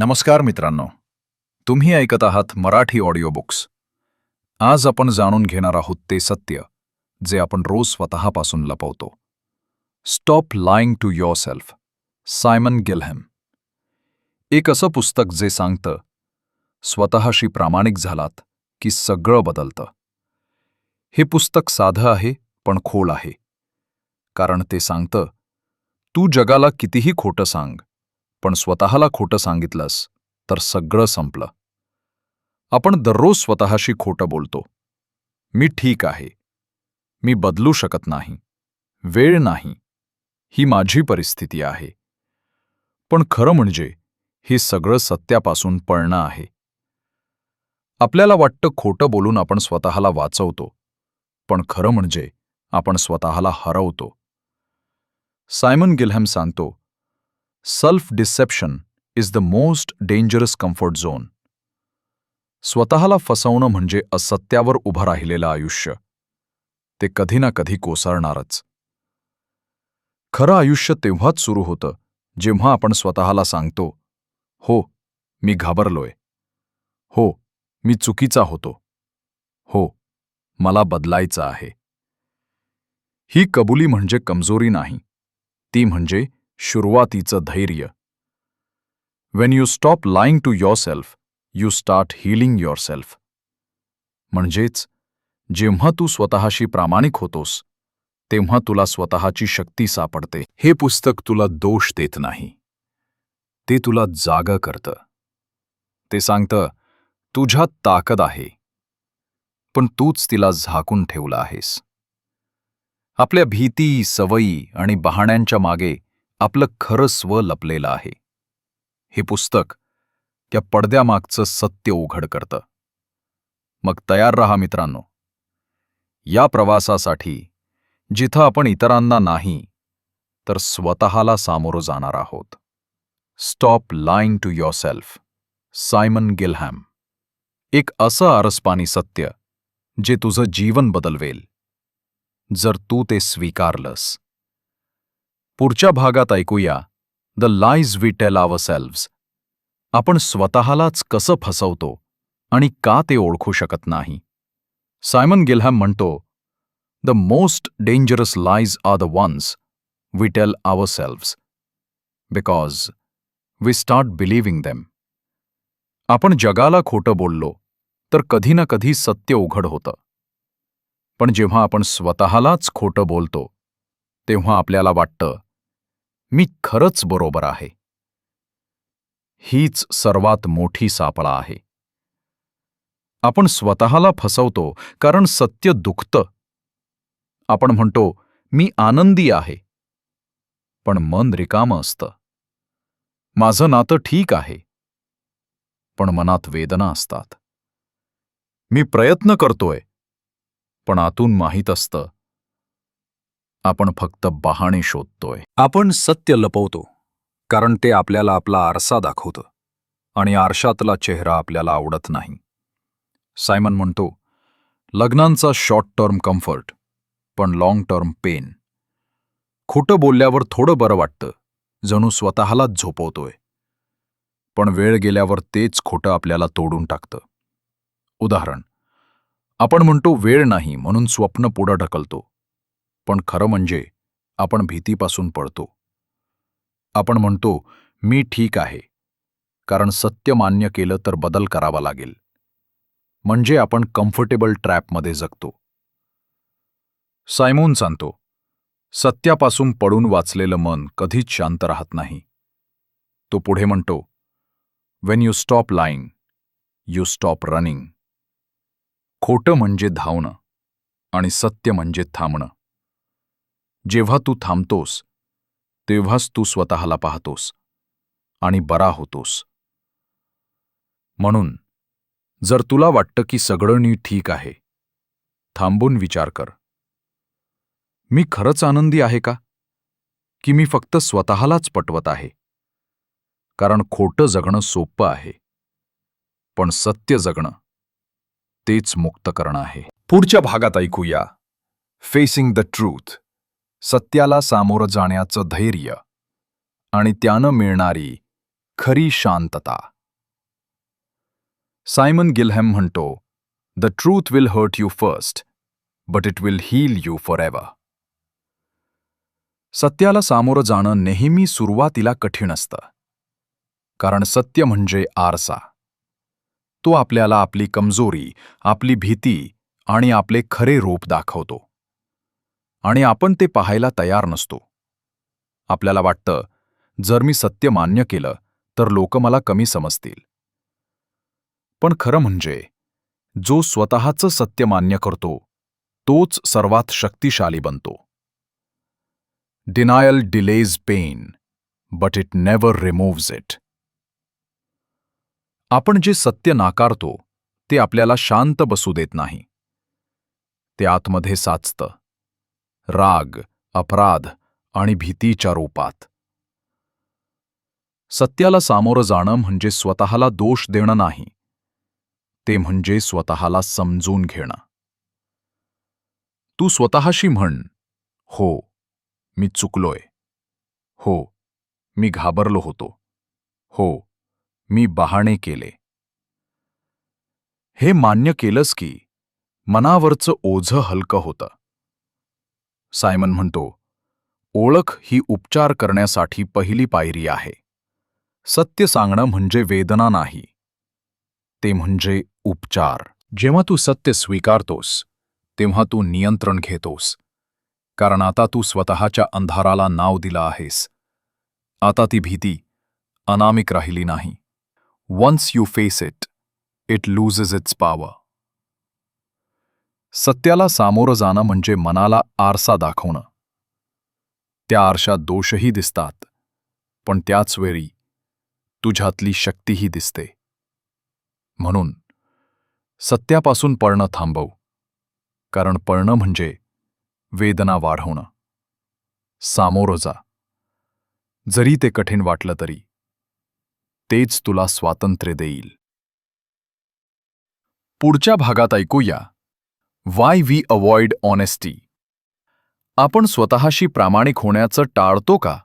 नमस्कार मित्रांनो. तुम्ही ऐकत आहात मराठी ऑडिओ बुक्स आज आपण जाणून घेणार आहोत ते सत्य जे आपण रोज स्वतःपासून लपवतो. Stop lying to yourself Simon Gillham एक असं पुस्तक जे सांगतं स्वतःशी प्रामाणिक झालात की सगळं बदलतं. हे पुस्तक साधं आहे पण खोल आहे. कारण ते सांगतं तू जगाला कितीही खोटं सांग पण स्वतःला खोटं सांगितलंस तर सगळं संपलं. आपण दररोज स्वतःशी खोटं बोलतो. मी ठीक आहे. मी बदलू शकत नाही. वेळ नाही. ही माझी परिस्थिती आहे. पण खरं म्हणजे हे सगळं सत्यापासून पळणं आहे. आपल्याला वाटतं खोटं बोलून आपण स्वतःला वाचवतो. पण खरं म्हणजे आपण स्वतःला हरवतो. सायमन गिलहॅम सांगतो self deception is the most dangerous comfort zone स्वतःला फसवणं म्हणजे असत्यावर उभं राहिलेलं आयुष्य. ते कधी ना कधी कोसळणारच. खरं आयुष्य तेव्हाच सुरू होतं जेव्हा आपण स्वतःला सांगतो हो मी घाबरलोय. हो मी चुकीचा होतो. हो मला बदलायचं आहे. ही कबुली म्हणजे कमजोरी नाही ती म्हणजे सुरुवातीचं धैर्य. When you stop lying to yourself you start healing yourself म्हणजेच जेव्हा तू स्वतःशी प्रामाणिक होतोस तेव्हा तुला स्वतःची शक्ती सापडते. हे पुस्तक तुला दोष देत नाही. ते तुला जाग करतं. ते सांगतं तुझ्यात ताकद आहे. पण तूच तिला झाकून ठेवलं आहेस. आपल्या भीती सवयी आणि बहाण्यांच्या मागे आपलं खरं स्व लपलेलं आहे. हे पुस्तक त्या पडद्यामागचं सत्य उघड करतं. मग तयार रहा मित्रांनो. या प्रवासासाठी जिथं आपण इतरांना नाही तर स्वतःला सामोरं जाणार आहोत. Stop lying to yourself Simon Gillham एक असं आरसपानी सत्य जे तुझं जीवन बदलवेल. जर तू ते स्वीकारलंस. पुढच्या भागात ऐकूया. The lies we tell ourselves आपण स्वतःलाच कसं फसवतो आणि का ते ओळखू शकत नाही. सायमन गिलहॅम म्हणतो the most dangerous lies are the ones we tell ourselves because we start believing them आपण जगाला खोटं बोललो तर कधी ना कधी सत्य उघड होतं. पण जेव्हा आपण स्वतःलाच खोटं बोलतो तेव्हा आपल्याला वाटतं मी खरंच बरोबर आहे. हीच सर्वात मोठी सापळा आहे. आपण स्वतःला फसवतो कारण सत्य दुखतं. आपण म्हणतो मी आनंदी आहे. पण मन रिकामं असतं. माझं नातं ठीक आहे. पण मनात वेदना असतात. मी प्रयत्न करतोय पण आतून माहीत असतं आपण फक्त बहाणे शोधतोय. आपण सत्य लपवतो कारण ते आपल्याला आपला आरसा दाखवतं आणि आरशातला चेहरा आपल्याला आवडत नाही. सायमन म्हणतो लग्नांचा शॉर्ट टर्म कम्फर्ट पण लाँग टर्म पेन खोटं बोलल्यावर थोडं बरं वाटतं जणू स्वतःलाच झोपवतोय. पण वेळ गेल्यावर तेच खोटं आपल्याला तोडून टाकतं. उदाहरण आपण म्हणतो वेळ नाही म्हणून स्वप्न पुढं ढकलतो. पण खरं म्हणजे आपण भीतीपासून पळतो आपण म्हणतो मी ठीक आहे. कारण सत्य मान्य केलं तर बदल करावा लागेल. म्हणजे आपण कम्फर्टेबल ट्रॅपमध्ये जगतो. सायमोन सांगतो सत्यापासून पडून वाचलेलं मन कधीच शांत राहत नाही. तो पुढे म्हणतो when you stop lying you stop running खोटं म्हणजे धावणं आणि सत्य म्हणजे थांबणं. जेव्हा तू थांबतोस तेव्हाच तू स्वतःला पाहतोस आणि बरा होतोस. म्हणून जर तुला वाटतं की सगळं नीट ठीक आहे थांबून विचार कर. मी खरंच आनंदी आहे का? की मी फक्त स्वतःलाच पटवत आहे? कारण खोटं जगणं सोपं आहे पण सत्य जगणं तेच मुक्त करणं आहे. पुढच्या भागात ऐकूया फेसिंग द ट्रूथ सत्याला सामोरं जाण्याचं धैर्य आणि त्यानं मिळणारी खरी शांतता. सायमन गिलहॅम म्हणतो the truth will hurt you first but it will heal you forever सत्याला सामोरं जाणं नेहमी सुरुवातीला कठीण असतं कारण सत्य म्हणजे आरसा. तो आपल्याला आपली कमजोरी आपली भीती आणि आपले खरे रूप दाखवतो. आणि आपण ते पाहायला तयार नसतो. आपल्याला वाटतं जर मी सत्य मान्य केलं तर लोक मला कमी समजतील. पण खरं म्हणजे जो स्वतःचं सत्य मान्य करतो तोच सर्वात शक्तिशाली बनतो. Denial delays pain but it never removes it आपण जे सत्य नाकारतो ते आपल्याला शांत बसू देत नाही. ते आतमध्ये साचतं. राग अपराध आणि भीतीच्या रूपात. सत्याला सामोरं जाणं म्हणजे स्वतःला दोष देणं नाही. ते म्हणजे स्वतःला समजून घेणं. तू स्वतःशी म्हण हो मी चुकलोय. हो मी घाबरलो होतो. हो मी बहाणे केले. हे मान्य केलंस की मनावरचं ओझं हलकं होतं. सायमन म्हणतो ओळख ही उपचार करण्यासाठी पहिली पायरी आहे. सत्य सांगणं म्हणजे वेदना नाही. ते म्हणजे उपचार. जेव्हा तू सत्य स्वीकारतोस तेव्हा तू नियंत्रण घेतोस. कारण आता तू स्वतःच्या अंधाराला नाव दिलं आहेस. आता ती भीती अनामिक राहिली नाही. Once you face it it loses its power. सत्याला सामोरं जाणं म्हणजे मनाला आरसा दाखवणं. त्या आरशात दोषही दिसतात पण त्याच वेळी तुझ्यातली शक्तीही दिसते. म्हणून सत्यापासून पळणं थांबव कारण पळणं म्हणजे वेदना वाढवणं. सामोरं जा. जरी ते कठीण वाटलं तरी तेच तुला स्वातंत्र्य देईल. पुढच्या भागात ऐकूया. वाय वी अवॉइड ऑनेस्टी आपण स्वतःशी प्रामाणिक होण्याचं टाळतो का?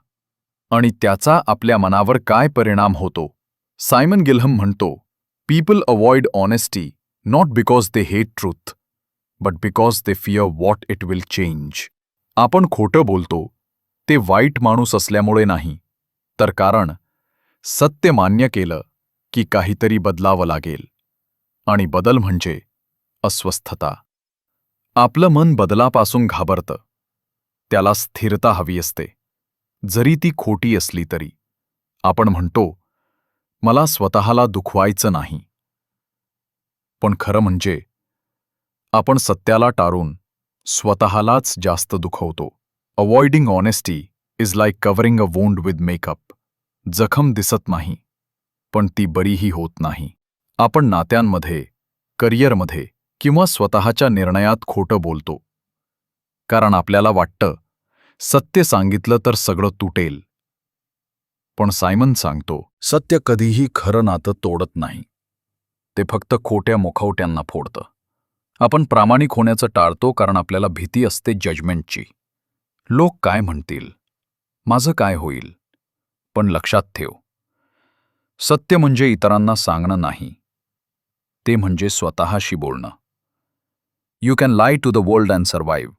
आणि त्याचा आपल्या मनावर काय परिणाम होतो? सायमन गिल्हम म्हणतो people avoid honesty not because they hate truth but because they fear what it will change आपण खोटं बोलतो ते वाईट माणूस असल्यामुळे नाही तर कारण सत्य मान्य केलं की काहीतरी बदलावं लागेल. आणि बदल म्हणजे अस्वस्थता. आपलं मन बदलापासून घाबरतं. त्याला स्थिरता हवी असते. जरी ती खोटी असली तरी. आपण म्हणतो मला स्वतःला दुखवायचं नाही. पण खरं म्हणजे आपण सत्याला टाळून स्वतःलाच जास्त दुखवतो. Avoiding honesty is like covering a wound with makeup जखम दिसत नाही पण ती बरीही होत नाही. आपण नात्यांमध्ये करिअरमध्ये किंवा स्वतःच्या निर्णयात खोटं बोलतो. कारण आपल्याला वाटतं सत्य सांगितलं तर सगळं तुटेल. पण सायमन सांगतो सत्य कधीही खरं नातं तोडत नाही. ते फक्त खोट्या मुखवट्यांना फोडतं. आपण प्रामाणिक होण्याचं टाळतो कारण आपल्याला भीती असते जजमेंटची लोक काय म्हणतील? माझं काय होईल? पण लक्षात ठेव. सत्य म्हणजे इतरांना सांगणं नाही. ते म्हणजे स्वतःशी बोलणं. You can lie to the world and survive,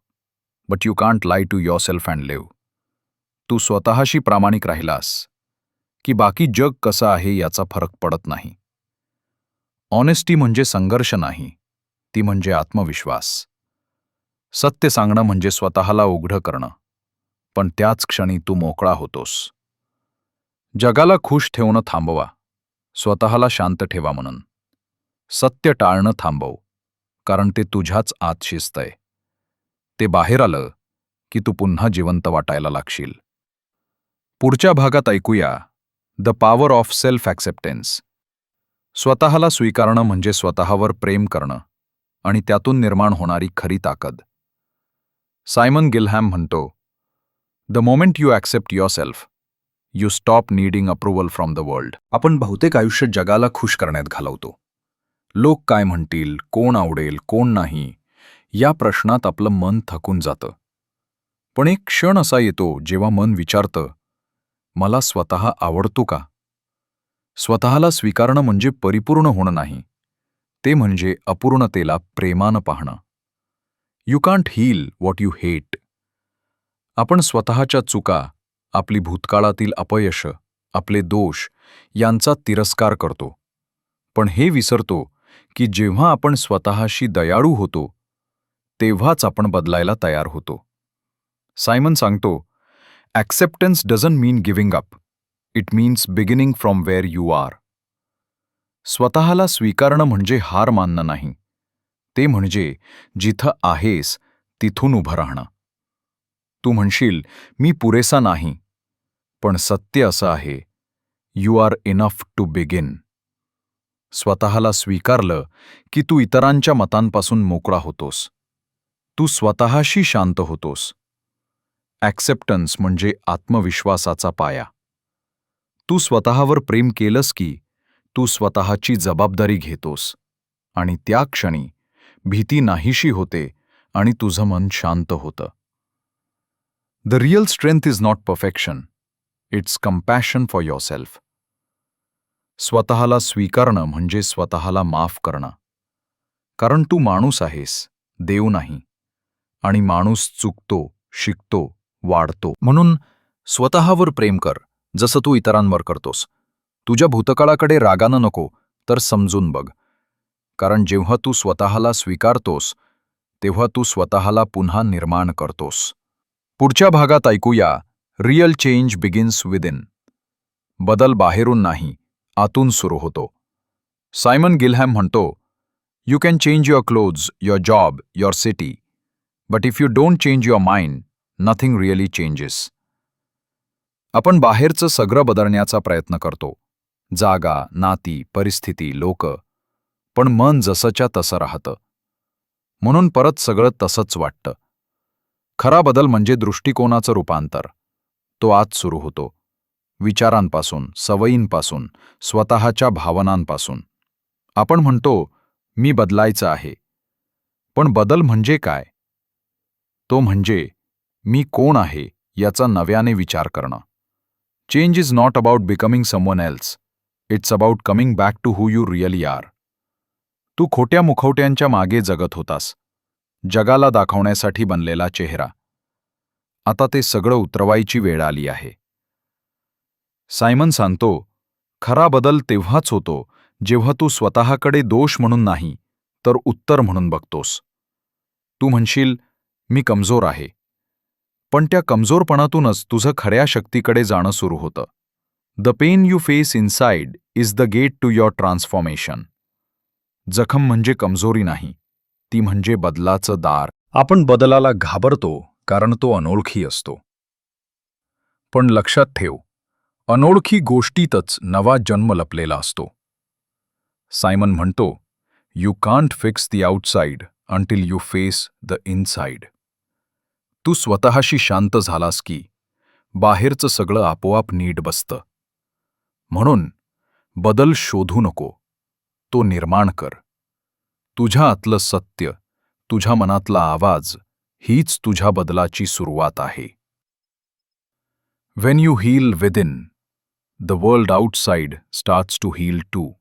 but you can't lie to yourself and and तू स्वतःशी प्रामाणिक राहिलास की बाकी जग कसं आहे याचा फरक पडत नाही. ऑनेस्टी म्हणजे संघर्ष नाही ती म्हणजे आत्मविश्वास. सत्य सांगणं म्हणजे स्वतःला उघडं करणं पण त्याच क्षणी तू मोकळा होतोस. जगाला खुश ठेवणं थांबवा स्वतःला शांत ठेवा म्हणून. सत्य टाळणं थांबव. कारण ते तुझ्याच आत शिजतंय ते बाहेर आलं की तू पुन्हा जिवंत वाटायला लागशील. पुढच्या भागात ऐकूया the power of self acceptance स्वतःला स्वीकारणं म्हणजे स्वतःवर प्रेम करणं आणि त्यातून निर्माण होणारी खरी ताकद. सायमन गिलहॅम म्हणतो the moment you accept yourself you stop needing approval from the world आपण बहुतेक आयुष्य जगाला खुश करण्यात घालवतो. लोक काय म्हणतील कोण आवडेल कोण नाही या प्रश्नात आपलं मन थकून जातं. पण एक क्षण असा येतो जेव्हा मन विचारतं मला स्वतः आवडतो का? स्वतःला स्वीकारणं म्हणजे परिपूर्ण होणं नाही ते म्हणजे अपूर्णतेला प्रेमानं पाहणं. You can't heal what you hate आपण स्वतःच्या चुका आपली भूतकाळातील अपयश आपले दोष यांचा तिरस्कार करतो. पण हे विसरतो की जेव्हा आपण स्वतःशी दयाळू होतो तेव्हाच आपण बदलायला तयार होतो. सायमन सांगतो acceptance doesn't mean giving up it means beginning from where you are स्वतःला स्वीकारणं म्हणजे हार मानणं नाही. ते म्हणजे जिथं आहेस तिथून उभं राहणं. तू म्हणशील मी पुरेसा नाही. पण सत्य असं आहे you are enough to begin स्वतःला स्वीकारलं की तू इतरांच्या मतांपासून मोकळा होतोस. तू स्वतःशी शांत होतोस. ॲक्सेप्टन्स म्हणजे आत्मविश्वासाचा पाया. तू स्वतःवर प्रेम केलंस की तू स्वतःची जबाबदारी घेतोस. आणि त्या क्षणी भीती नाहीशी होते आणि तुझं मन शांत होतं. The real strength is not perfection it's compassion for yourself स्वतःला स्वीकारणं म्हणजे स्वतःला माफ करणं. कारण तू माणूस आहेस देव नाही. आणि माणूस चुकतो शिकतो वाढतो. म्हणून स्वतःवर प्रेम कर जसं तू इतरांवर करतोस. तुझ्या भूतकाळाकडे रागानं नको तर समजून बघ. कारण जेव्हा तू स्वतःला स्वीकारतोस तेव्हा तू स्वतःला पुन्हा निर्माण करतोस. पुढच्या भागात ऐकूया रिअल चेंज बिगिन्स विदिन. बदल बाहेरून नाही आतून सुरू होतो. सायमन गिलहॅम म्हणतो you can change your clothes your job your city but if you don't change your mind nothing really changes आपण बाहेरचं सगळं बदलण्याचा प्रयत्न करतो. जागा नाती परिस्थिती लोक. पण मन जसंच्या तसं राहतं. म्हणून परत सगळं तसंच वाटतं. खरा बदल म्हणजे दृष्टिकोनाचं रूपांतर. तो आज सुरू होतो. विचारांपासून सवयींपासून स्वतःच्या भावनांपासून. आपण म्हणतो मी बदलायचं आहे. पण बदल म्हणजे काय? तो म्हणजे मी कोण आहे याचा नव्याने विचार करणं. Change is not about becoming someone else it's about coming back to who you really are तू खोट्या मुखवट्यांच्या मागे जगत होतास. जगाला दाखवण्यासाठी बनलेला चेहरा. आता ते सगळं उतरवायची वेळ आली आहे. सायमन सांगतो खरा बदल तेव्हाच होतो जेव्हा तू स्वतःकडे दोष म्हणून नाही तर उत्तर म्हणून बघतोस. तू म्हणशील मी कमजोर आहे. पण त्या कमजोरपणातूनच तुझं खऱ्या शक्तीकडे जाणं सुरू होतं. The pain you face inside is the gate to your transformation जखम म्हणजे कमजोरी नाही ती म्हणजे बदलाचं दार. आपण बदलाला घाबरतो कारण तो अनोळखी असतो. पण लक्षात ठेव अनोळखी गोष्टीतच नवा जन्म लपलेला असतो. सायमन म्हणतो you can't fix the outside until you face the inside तू स्वतःशी शांत झालास की बाहेरचं सगळं आपोआप नीट बसतं. म्हणून बदल शोधू नको तो निर्माण कर. तुझ्या आतलं सत्य तुझ्या मनातला आवाज हीच तुझ्या बदलाची सुरुवात आहे. When you heal within the world outside starts to heal too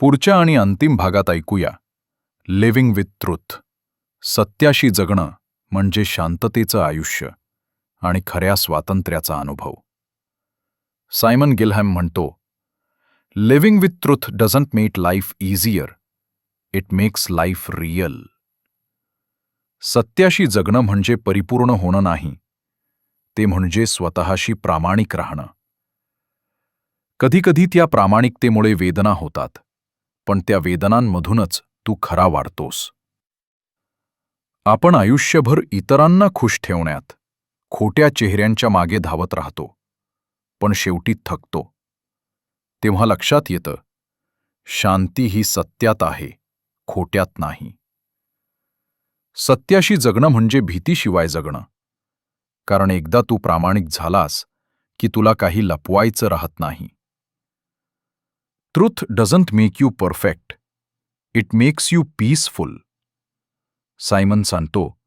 पुढच्या आणि अंतिम भागात ऐकूया. लिव्हिंग विथ ट्रुथ सत्याशी जगणं म्हणजे शांततेचं आयुष्य आणि खऱ्या स्वातंत्र्याचा अनुभव. सायमन गिलहॅम म्हणतो living with truth doesn't make life easier it makes life real सत्याशी जगणं म्हणजे परिपूर्ण होणं नाही. ते म्हणजे स्वतःशी प्रामाणिक राहणं. कधीकधी त्या प्रामाणिकतेमुळे वेदना होतात पण त्या वेदनांमधूनच तू खरा वाढतोस. आपण आयुष्यभर इतरांना खुश ठेवण्यात खोट्या चेहऱ्यांच्या मागे धावत राहतो पण शेवटी थकतो. तेव्हा लक्षात येतं शांती ही सत्यात आहे खोट्यात नाही. सत्याशी जगणं म्हणजे भीतीशिवाय जगणं. कारण एकदा तू प्रामाणिक झालास की तुला काही लपवायचं राहत नाही. Truth doesn't make you perfect it makes you peaceful Simon सांगतो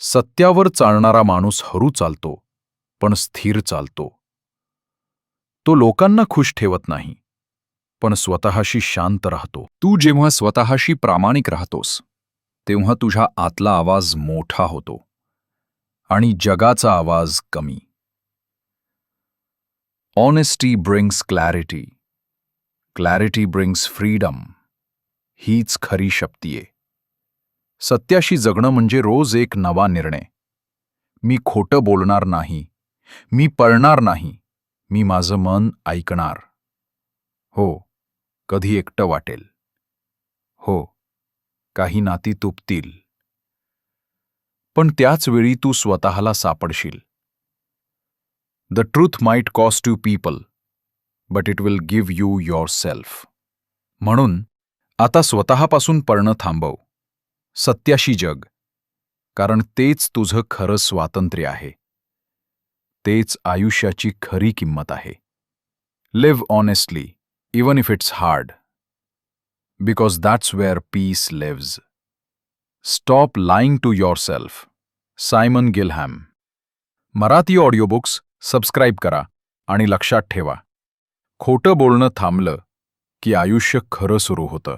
सत्यावर चालणारा माणूस हरू चालतो पण स्थिर चालतो. तो लोकांना खुश ठेवत नाही पण स्वतःशी शांत राहतो. तू जेव्हा स्वतःशी प्रामाणिक राहतोस तेव्हा तुझ्या आतला आवाज मोठा होतो आणि जगाचा आवाज कमी. Honesty brings clarity clarity brings freedom हीच खरी शक्तीये सत्याशी जगणं म्हणजे रोज एक नवा निर्णय. मी खोटं बोलणार नाही. मी पळणार नाही. मी माझं मन ऐकणार. हो कधी एकटं वाटेल. हो काही नाती तुपतील. पण त्याच वेळी तू स्वतःला सापडशील. The truth might cost to people but it will give you yourself म्हणून आता स्वतःपासून पळणं थांबव. सत्याशी जग. कारण तेच तुझं खरं स्वातंत्र्य आहे. तेच आयुष्याची खरी किंमत आहे. Live honestly even if it's hard because that's where peace lives stop lying to yourself Simon Gillham Marathi audiobooks subscribe करा आणि लक्षात ठेवा. खोटं बोलणं थांबलं की आयुष्य खरं सुरू होतं.